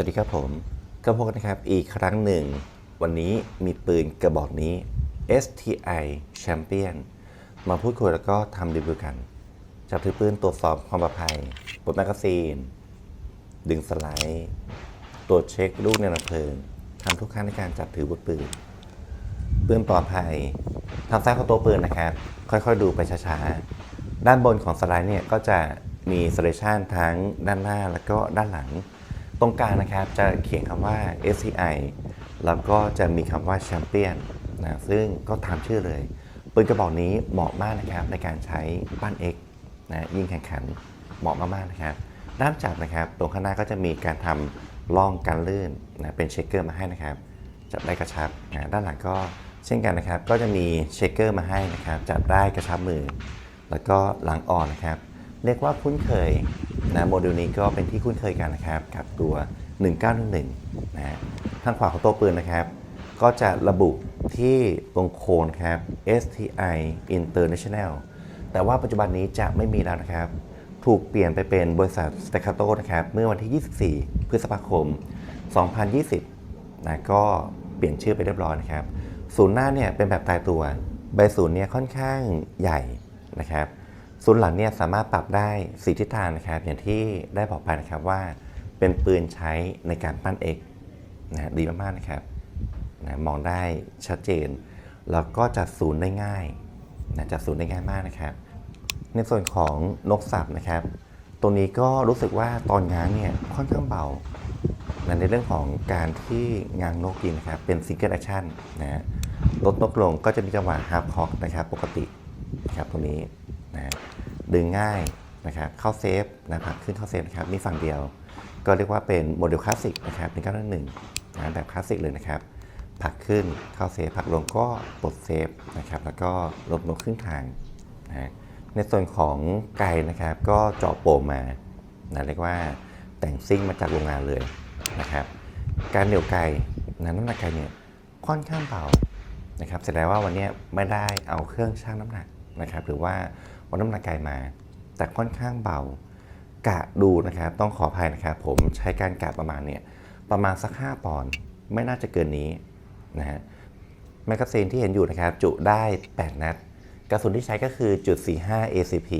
สวัสดีครับผมก็พบกันนะครับอีกครั้งหนึ่ง วันนี้มีปืนกระบอกนี้ STI Champion มาพูดคุยแล้วก็ทำรีวิวกัน จับถือปืนตรวจสอบความปลอดภัยปลดแมกกาซีน ดึงสไลด์ ตรวจเช็คลูกในลำเพลิงทำทุกขั้นในการจับถือวุธปืน ปืนปลอดภัยทางซ้ายของตัวปืนนะครับ ค่อยๆ ดูไปช้าๆ ด้านบนของสไลด์เนี่ยก็จะมีสเลชันทั้งด้านหน้าแล้วก็ด้านหลัง ตรงกลางนะครับจะเขียนคำว่า SCI แล้วก็จะมีคำว่าแชมเปี้ยนนะซึ่งก็ตามชื่อเลยปืนกระบอกนี้เหมาะมากนะครับในการใช้บ้าน X นะยิงแข่งขันเหมาะมากๆนะครับด้านจับนะครับ ตรงข้างหน้าก็จะมีการทำร่องการลื่นนะเป็นเชคเกอร์มาให้นะครับ จับได้กระชับนะด้านหลังก็เช่นกันนะครับ ก็จะมีเชคเกอร์มาให้นะครับ จับได้กระชับมือ แล้วก็หลังอ่อนนะครับ เรียกว่าคุ้นเคยนะโมเดลนี้ก็เป็นที่คุ้นเคยกันนะครับ กับตัว 1911นะฮะทางขวาของตัวปืนนะครับ ก็จะระบุที่ตรงโคนครับ STI International แต่ว่าปัจจุบันนี้จะไม่มีแล้วนะครับ ถูกเปลี่ยนไปเป็นบริษัท Staccato นะครับ เมื่อวันที่ 24 พฤษภาคม 2020นะก็เปลี่ยนชื่อไปเรียบร้อยนะครับ ศูนย์หน้าเนี่ยเป็นแบบตายตัว ใบศูนย์เนี่ยค่อนข้างใหญ่นะครับ ศูนย์หลังเนี่ยสามารถปรับได้สีทิศทางนะครับ อย่างที่ได้บอกไปนะครับว่า เป็นปืนใช้ในการปั้นเอกนะฮะดีมากๆนะครับนะมองได้ชัดเจน แล้วก็จัดศูนย์ได้ง่ายนะจัดศูนย์ได้ง่ายมากนะครับ ในส่วนของนกสับนะครับตรงนี้ก็รู้สึกว่าตอนง้างเนี่ยค่อนข้างเบานะในเรื่องของการที่งางนกกินนะครับ เป็นซิงเกิลแอคชั่นนะฮะลดนกลงก็จะมีจังหวะฮาร์ปคอกนะครับ ปกตินะครับตรงนี้ นะดึงง่ายนะครับเข้าเซฟนะผลักขึ้นเข้าเซฟนะครับมีฝั่งเดียว ก็เรียกว่าเป็นโมเดลคลาสสิกนะครับในก้าหนึ่งนะแบบคลาสสิกเลยนะครับผลักขึ้นเข้าเซฟผลักลงก็ปลดเซฟนะครับแล้วก็ลดนกครึ่งทางนะในส่วนของไก่นะครับก็เจาะโป่งมานะเรียกว่าแต่งซิ่งมาจากโรงงานเลยนะครับการเหนี่ยวไก่นะน้ำหนักไก่เนี่ยค่อนข้างเบานะครับแสดงว่าวันนี้ไม่ได้เอาเครื่องชั่งน้ำหนักนะครับหรือว่า วัดน้ำหนักไก่มา แต่ค่อนข้างเบากะดูนะครับ ต้องขออภัยนะครับ ผมใช้การกะประมาณเนี่ยประมาณสัก 5 ปอนด์ไม่น่าจะเกินนี้นะฮะแมกกาซีนที่เห็นอยู่นะครับ จุได้ 8 นัด กระสุนที่ใช้ก็คือจุด45 ACP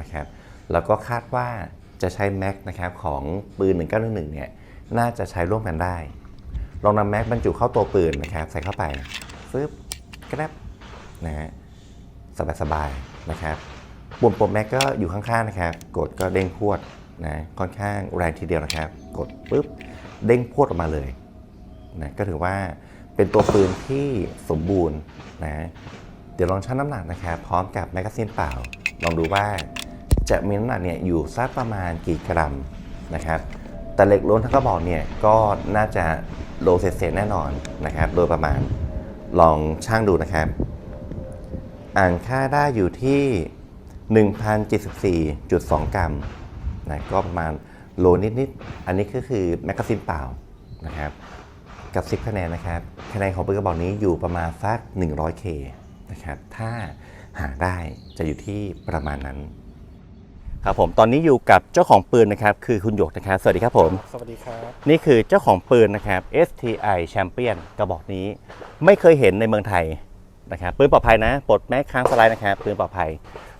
นะครับแล้วก็คาดว่าจะใช้แม็กนะครับของปืน 1911เนี่ยน่าจะใช้ร่วมกันได้ ลองนำแม็กบรรจุเข้าตัวปืนนะครับ ใส่เข้าไปฟึบกระแบนะฮะสบายๆ นะครับปุ่มปมแม็กก็อยู่ข้างๆนะครับ กดก็เด้งพวดนะค่อนข้างแรงทีเดียวนะครับ กดปุ๊บเด้งพวดออกมาเลยนะก็ถือว่าเป็นตัวปืนที่สมบูรณ์นะเดี๋ยวลองชั่งน้ำหนักนะครับพร้อมกับแมกกาซีนเปล่า ลองดูว่าจะมีน้ำหนักเนี่ยอยู่สักประมาณกี่กรัมนะครับ แต่เหล็กล้นทั้งกระบอกเนี่ยก็น่าจะโลเศษๆแน่นอนนะครับ โดยประมาณลองช่างดูนะครับ อ่านค่าได้อยู่ที่ 1,074.2 กรัมนะก็ประมาณโลนิดๆ อันนี้ก็คือแมกกาซีนเปล่านะครับ กับ 10 คะแนนนะครับ คะแนนของปืนกระบอกนี้อยู่ประมาณสัก 100K นะครับ ถ้าหาได้จะอยู่ที่ประมาณนั้น ครับผม ตอนนี้อยู่กับเจ้าของปืนนะครับ คือคุณหยกนะครับ สวัสดีครับผม สวัสดีครับ นี่คือเจ้าของปืนนะครับ STI Champion กระบอกนี้ ไม่เคยเห็นในเมืองไทย นะครับปืนปลอดภัยนะปลดแม็กค้างสไลด์นะครับปืนปลอดภัย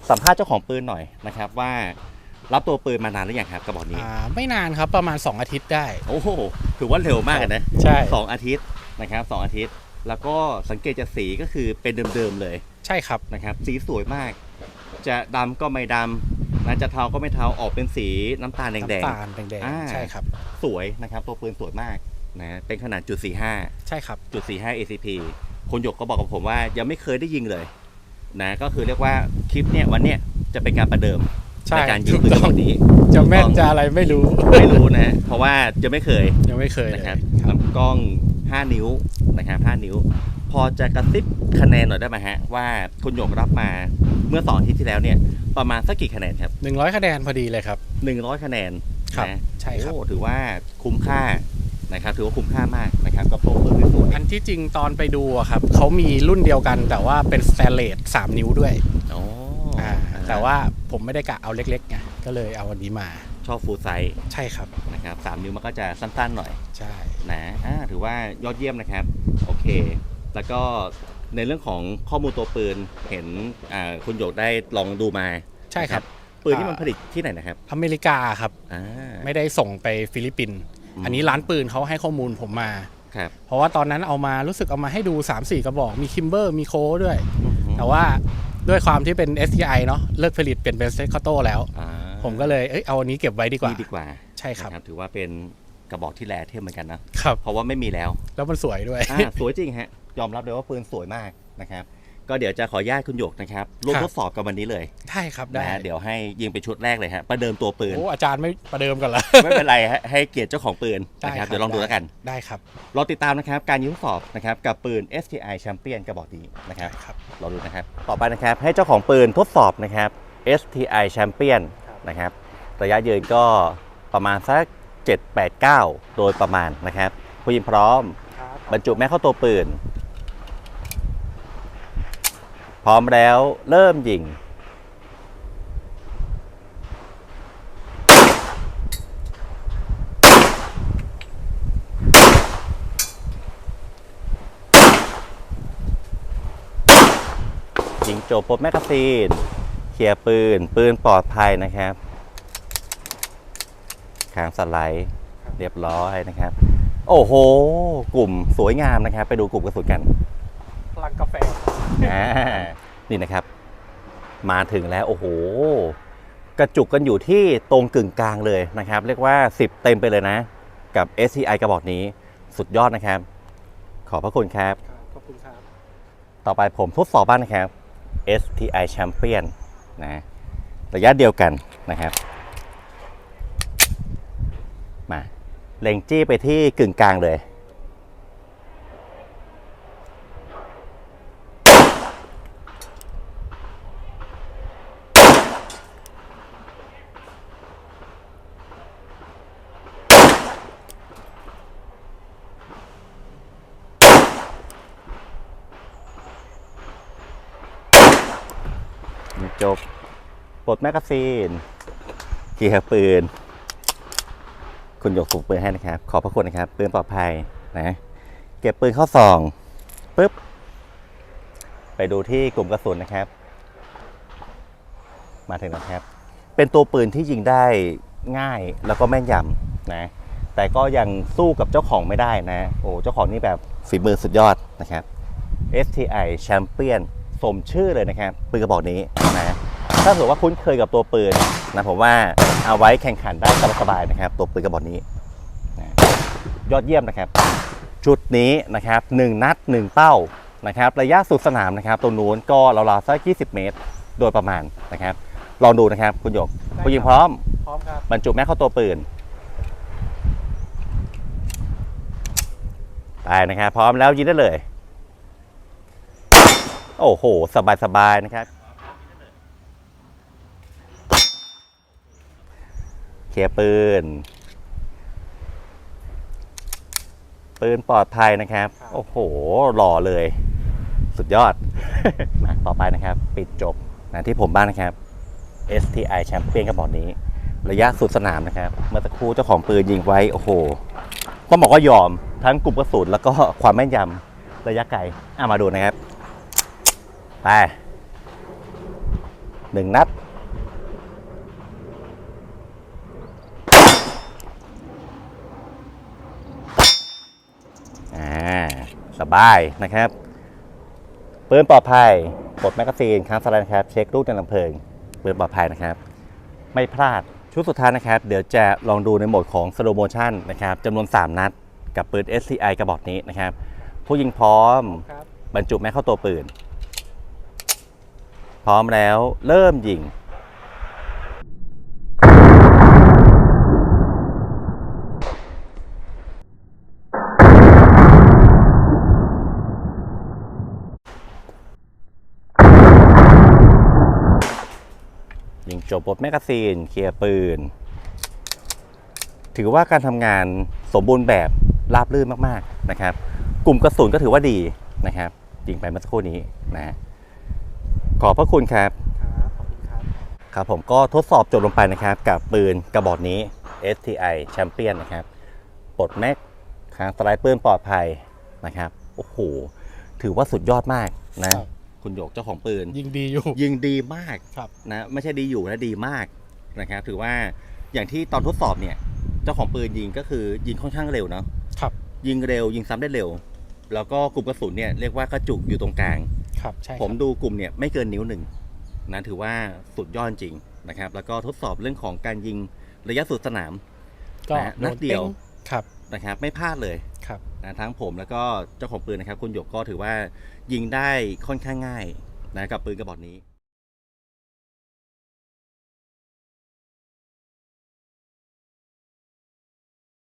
สัมภาษณ์เจ้าของปืนหน่อยนะครับว่ารับตัวปืนมานานหรือยังครับกระบอกนี้อ่าไม่นานครับประมาณ 2 อาทิตย์ได้ โอ้โหถือว่าเร็วมากนะใช่ สองอาทิตย์นะครับสองอาทิตย์ แล้วก็สังเกตจากสีก็คือเป็นเดิมๆเลย ใช่ครับ นะครับสีสวยมาก จะดำก็ไม่ดำนะจะเทาก็ไม่เทาออกเป็นสีน้ำตาลแดง น้ำตาลแดงอ่า ๆใช่ครับ ๆ สวยนะครับ ตัวปืนสวยมากนะเป็นขนาดจุด45 ใช่ครับ จุด45 ACP คนหยกก็บอกกับผมว่ายังไม่เคยได้ยิงเลย นะก็คือเรียกว่าคลิปเนี่ยวันเนี้ยจะเป็นการประเดิมใช่ในการยิงถูกปืนต้องแบบนี้จะแม่นจะอะไรไม่รู้ ไม่รู้นะเพราะว่าจะไม่เคยยังไม่เคยเลยนะครับครับลำกล้อง 5 นิ้วนะครับ5นิ้ว พอจะกระซิบคะแนนหน่อยได้ไหมฮะ ว่าคุณหยกรับมาเมื่อสองอาทิตย์ที่แล้วเนี่ยประมาณสักกี่คะแนนครับหนึ่งร้อยคะแนนพอดีเลยครับ 100 คะแนนครับนะใช่ครับโอ้ถือว่าคุ้มค่า นะครับถือว่าคุ้มค่ามากนะครับกับตัวปืนที่สวยอันที่จริงตอนไปดูอะครับเขามีรุ่นเดียวกันแต่ว่าเป็นสแตนเลสสามนิ้วด้วยอ๋ออ่าแต่ว่าผมไม่ได้กะเอาเล็กๆไงก็เลยเอาอันนี้มา ชอบฟูลไซส์ใช่ครับ นะครับสามนิ้วมันก็จะสั้นๆหน่อย ใช่ นะอ่าถือว่ายอดเยี่ยมนะครับ โอเค แล้วก็ในเรื่องของข้อมูลตัวปืน เห็นอ่าคุณโยกได้ลองดูมาใช่ครับปืนที่มันผลิตที่ไหนนะครับอเมริกาครับ อ่าไม่ได้ส่งไปฟิลิปปินส์ อืมอันนี้ร้านปืนเขาให้ข้อมูลผมมา ครับ เพราะว่าตอนนั้นเอามารู้สึกเอามาให้ดู 3-4 กระบอก มีคิมเบอร์มีโคด้วยอือฮึแต่ว่าด้วยความที่เป็น STI เนาะเลิกผลิตเป็นเป็นเซคโตแล้ว อ่าผมก็เลยเอ้ยเอาอันนี้เก็บไว้ดีกว่าดีดีกว่าใช่ครับ นะถือว่าเป็นกระบอกที่แรเทียมเหมือนกันนะ ครับ เพราะว่าไม่มีแล้ว แล้วมันสวยด้วย อ่าสวยจริงฮะ ยอมรับเลยว่าปืนสวยมากนะครับ ก็เดี๋ยวจะขออนุญาตคุณหยกนะครับร่วมครับทดสอบกันวันนี้เลยได้ครับได้นะเดี๋ยวให้ยิงเป็นชุดแรกเลยฮะประเดิมตัวปืน โอ้อาจารย์ไม่ประเดิมกันละ ไม่เป็นไรฮะให้เกียรติเจ้าของปืนได้นะครับครับ เดี๋ยวลองดูแล้วกัน ได้ครับรอติดตามนะครับการยิงทดสอบนะครับกับปืน STI Champion กระบอกนี้นะครับ ครับรอดูนะครับ ต่อไปนะครับ ให้เจ้าของปืนทดสอบนะครับ STI Champion นะครับ ระยะยืนก็ประมาณสัก 7 8 9 โดยประมาณนะครับ ผู้ยิงพร้อม บรรจุแม่เข้าตัวปืน พร้อมแล้วเริ่มยิง ยิงจบปลดแมกกาซีนเคลียร์ปืน ปืนปลอดภัยนะครับคางสไลด์เรียบร้อยนะครับ โอ้โห กลุ่มสวยงามนะครับ ไปดูกลุ่มกระสุนกัน พลังกาแฟ อ่านี่นะครับ มาถึงแล้วโอ้โห กระจุกกันอยู่ที่ตรงกึ่งกลางเลยนะครับ เรียกว่า 10 เต็มไปเลยนะ กับ SCI กระบอกนี้สุดยอดนะครับ ขอบพระคุณครับ ขอบคุณครับ ต่อไปผมทดสอบบ้างนะครับ STI Champion นะระยะเดียวกันนะครับ มาเล็งจี้ไปที่กึ่งกลางเลย จบปลดแมกกาซีนเกียร์ปืน คุณหยกสูบปืนให้นะครับ ขอพระคุณนะครับ ปืนปลอดภัยนะ เก็บปืนเข้าซองปุ๊บ ไปดูที่กลุ่มกระสุนนะครับ มาถึงแล้วครับ เป็นตัวปืนที่ยิงได้ง่ายแล้วก็แม่นยำนะ แต่ก็ยังสู้กับเจ้าของไม่ได้นะ โอ้ เจ้าของนี่แบบฝีมือสุดยอดนะครับ STI Champion สมชื่อเลยนะครับ ปืนกระบอกนี้นะ ถ้าเผื่อว่าคุ้นเคยกับตัวปืนนะผมว่าเอาไว้แข่งขันได้สบายๆนะครับ ตัวปืนกระบอกนี้นะยอดเยี่ยมนะครับ ชุดนี้นะครับ1นัด 1 เป้านะครับ ระยะสุดสนามนะครับตรงนู้นก็ราวๆสัก20 เมตร โดยประมาณนะครับ ลองดูนะครับคุณหยกได้ครับคุณยิงพร้อมพร้อมครับบรรจุแม็กเข้าตัวปืนไปนะครับ พร้อมแล้วยิงได้เลย โอ้โห สบายๆนะครับ เค ลียร์ปืน ปืนปลอดภัยนะครับ โอ้โห หล่อเลย สุดยอด มาต่อไปนะครับ ปิดจบนะที่ผมบ้านนะครับ STI แชมเปี้ยนกระบอกนี้ ระยะสุดสนามนะครับ เมื่อสักครู่เจ้าของปืนยิงไว้ โอ้โห ต้องบอกว่ายอมทั้งกลุ่มกระสุนแล้วก็ความแม่นยำระยะไกลอะมาดูนะครับ ไปหนึ่งนัด อ่า สบายนะครับปืนปลอดภัยปลดแมกกาซีนค้างสไลด์นะครับเช็คลูกในลำเพลิงปืนปลอดภัยนะครับ ไม่พลาดชุดสุดท้ายนะครับ เดี๋ยวจะลองดูในโหมดของ slow motion นะครับจำนวน 3 นัด กับปืน SCI กระบอกนี้นะครับ ผู้ยิงพร้อมครับบรรจุแม็กเข้าตัวปืน พร้อมแล้วเริ่มยิง ยิงจบบทแมกกาซีน เคลียร์ปืน ถือว่าการทำงานสมบูรณ์แบบราบรื่นมากๆนะครับ กลุ่มกระสุนก็ถือว่าดีนะครับยิงไปเมื่อสักครู่นี้นะ ขอบพระคุณครับ ครับขอบคุณครับครับผมก็ทดสอบจบลงไปนะครับ กับปืนกระบอกนี้ STI Champion นะครับปลดแม็กคางสไลด์ปืนปลอดภัยนะครับโอ้โหถือว่าสุดยอดมากนะครับ คุณหยกเจ้าของปืน ยิงดีอยู่ ยิงดีมากครับนะไม่ใช่ดีอยู่นะดีมากนะครับถือว่าอย่างที่ตอนทดสอบเนี่ยเจ้าของปืนยิงก็คือยิงค่อนข้างเร็วเนาะครับ ยิงเร็วยิงซ้ำได้เร็ว แล้วก็กลุ่มกระสุนเนี่ยเรียกว่ากระจุกอยู่ตรงกลางครับใช่ครับผมดูกลุ่มเนี่ยไม่เกินนิ้วหนึ่งนะถือว่าสุดยอดจริงนะครับ แล้วก็ทดสอบเรื่องของการยิงระยะสุดสนามก็นะฮะนัดเดียวโนติ้งครับนะครับ ไม่พลาดเลย ครับนะทั้งผมแล้วก็เจ้าของปืนนะครับคุณหยกก็ถือว่ายิงได้ค่อนข้างง่ายนะกับปืนกระบอกนี้